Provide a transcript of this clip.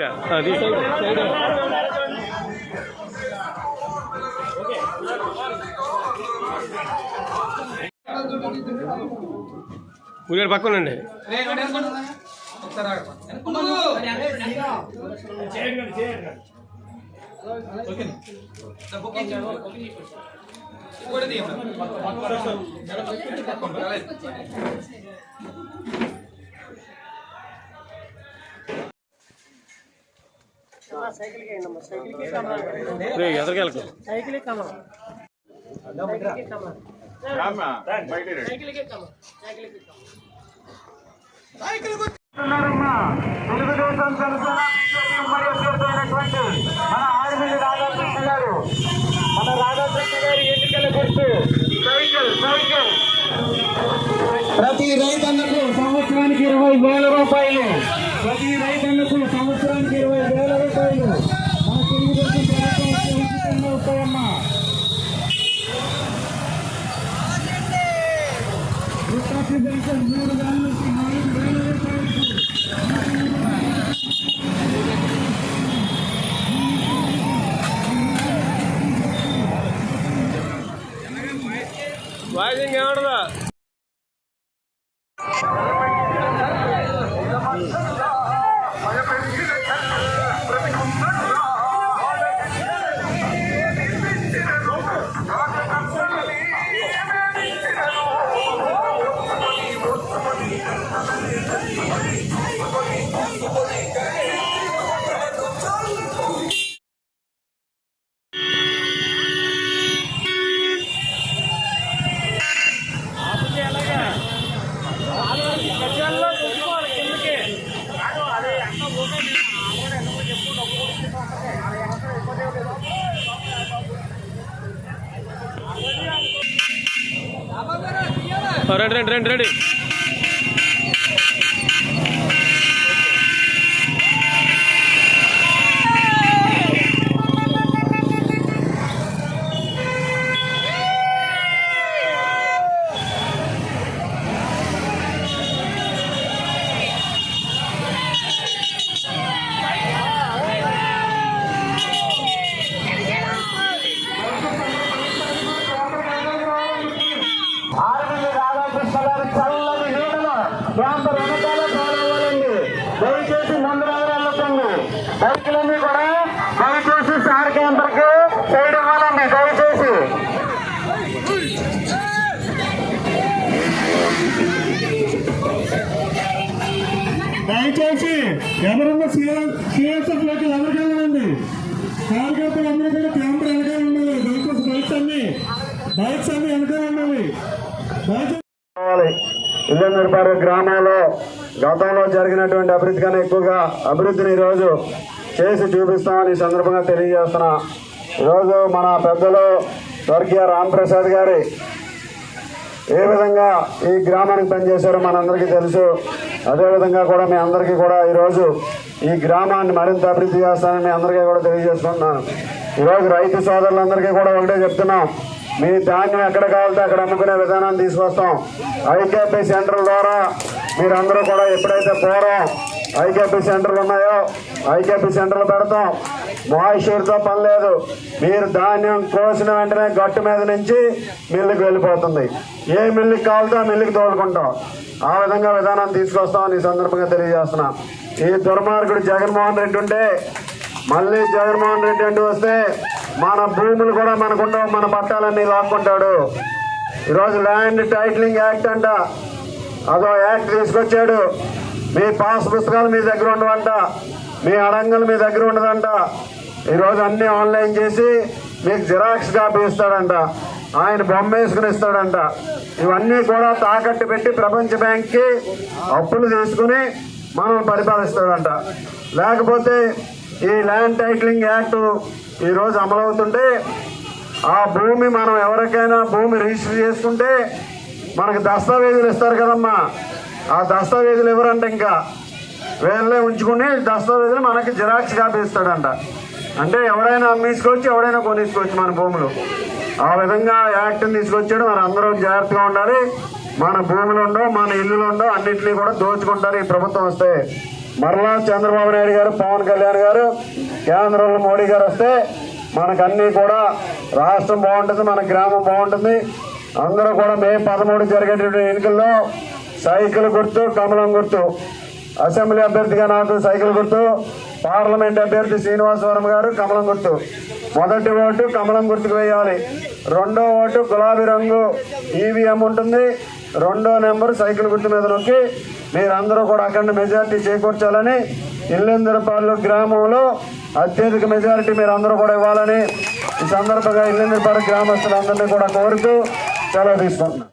అది. పక్కన పక్కనండి ఓకే ఎదరికి వెళ్ళకు ఉన్నారమ్మా తెలుగుదేశం జనసేన మన ఆర్మీని రాధాకృష్ణ గారు. మన రాధాకృష్ణ గారి ఎన్నికల గుర్తు. Cycle cycle. ప్రతి రైతన్నకు సంవత్సరానికి ఇరవై వేల రూపాయలు. ప్రతి రైతన్నకు సంవత్సరానికి వృత్తాప్య పెన్షన్ మూడు వేల రండి రండి రండి రండి. బైకులన్నీ కూడా దయచేసి సార్ క్యాంపర్కి సైడ్ ఇవ్వాలండి దయచేసి. దయచేసి ఎవరున్న సిఎస్ఎఫ్లోకి ఎవరికి వెళ్ళండి కార్యకర్తలు అందరూ కూడా వెనకాల ఉండాలి. దయచేసి బైక్స్ అన్ని బైక్స్ అన్ని వెనకాల ఉండాలి. గ్రామంలో గతంలో జరిగినటువంటి అభివృద్ధి కన్నా ఎక్కువగా అభివృద్ధిని ఈరోజు చేసి చూపిస్తామని సందర్భంగా తెలియజేస్తున్నా ఈరోజు మన పెద్దలు స్వర్గీయ రాంప్రసాద్ గారి ఏ విధంగా ఈ గ్రామానికి పనిచేశారో మనందరికీ తెలుసు. అదేవిధంగా కూడా మీ అందరికీ కూడా ఈరోజు ఈ గ్రామాన్ని మరింత అభివృద్ధి చేస్తానని మీ అందరికీ కూడా తెలియజేస్తున్నాను. ఈరోజు రైతు సోదరులందరికీ కూడా ఒకటే చెప్తున్నాం. మీ ధాన్యం ఎక్కడ కావాలంటే అక్కడ అమ్ముకునే విధానాన్ని తీసుకొస్తాం. ఐకేపీ సెంటర్ ద్వారా మీరందరూ కూడా ఎప్పుడైతే పూర్వం ఐకేపీ సెంటర్లు ఉన్నాయో ఐకేపీ సెంటర్లు పెడతాం. మాయిషూర్తో పని లేదు. మీరు ధాన్యం కోసిన వెంటనే గట్టు మీద నుంచి మిల్లుకి వెళ్ళిపోతుంది. ఏ మిల్లుకి కావాలితే ఆ మిల్లుకి తోలుకుంటాం. ఆ విధంగా విధానాన్ని తీసుకొస్తామని ఈ సందర్భంగా తెలియజేస్తున్నా. ఈ దుర్మార్గుడు జగన్మోహన్ రెడ్డి ఉంటే మళ్ళీ జగన్మోహన్ రెడ్డి అంటూ వస్తే మన భూములు కూడా మనకుండవు మన పట్టాలన్నీ లాక్కుంటాడు. ఈరోజు ల్యాండ్ టైటిలింగ్ యాక్ట్ అంట. అదో యాక్ట్ తీసుకొచ్చాడు. మీ పాస్ పుస్తకాలు మీ దగ్గర ఉండవంట. మీ అడంగలు మీ దగ్గర ఉండదంట. ఈరోజు అన్ని ఆన్లైన్ చేసి మీకు జిరాక్స్ కాపీ ఇస్తాడంట. ఆయన బొమ్మ వేసుకుని ఇస్తాడంట. ఇవన్నీ కూడా తాకట్టు పెట్టి ప్రపంచ బ్యాంక్కి అప్పులు తీసుకుని మనం పరిపాలిస్తాడంట. లేకపోతే ఈ ల్యాండ్ టైటిలింగ్ యాక్ట్ ఈరోజు అమలవుతుంటే ఆ భూమి మనం ఎవరికైనా భూమి రిజిస్టర్ చేసుకుంటే మనకు దస్తావేజులు ఇస్తారు కదమ్మా. ఆ దస్తావేజులు ఎవరంటే ఇంకా? వీళ్ళే ఉంచుకుని దస్తావేజులు మనకి జిరాక్స్ కాపీస్తాడంట. అంటే ఎవడైనా అమ్మేసుకోవచ్చు ఎవడైనా కొనేసుకోవచ్చు మన భూములు. ఆ విధంగా యాక్ట్ని తీసుకొచ్చాడు. మన అందరం జాగ్రత్తగా ఉండాలి. మన భూములు ఉండవు మన ఇల్లులు ఉండవు అన్నింటినీ కూడా దోచుకుంటారు ఈ ప్రభుత్వం వస్తే. మరలా చంద్రబాబు నాయుడు గారు పవన్ కళ్యాణ్ గారు కేంద్రంలో మోడీ గారు వస్తే మనకన్నీ కూడా రాష్ట్రం బాగుంటుంది మన గ్రామం బాగుంటుంది. అందరూ కూడా మే పదమూడు జరిగేటువంటి ఎన్నికల్లో సైకిల్ గుర్తు కమలం గుర్తు. అసెంబ్లీ అభ్యర్థిగా నాకు సైకిల్ గుర్తు. పార్లమెంట్ అభ్యర్థి శ్రీనివాసవరం గారు కమలం గుర్తు. మొదటి ఓటు కమలం గుర్తుకు వేయాలి. రెండో ఓటు గులాబీ రంగు ఈవీఎం ఉంటుంది. రెండో నెంబర్ సైకిల్ గుర్తు మీద నొక్కి మీరందరూ కూడా అఖండ మెజార్టీ చేకూర్చాలని ఇల్లెందరపాలెం గ్రామంలో అత్యధిక మెజారిటీ మీరందరూ కూడా ఇవ్వాలని ఈ సందర్భంగా ఇల్లెందరపాలెం గ్రామస్తులందరినీ కూడా కోరుతూ సెలవు తీసుకుంటున్నాను.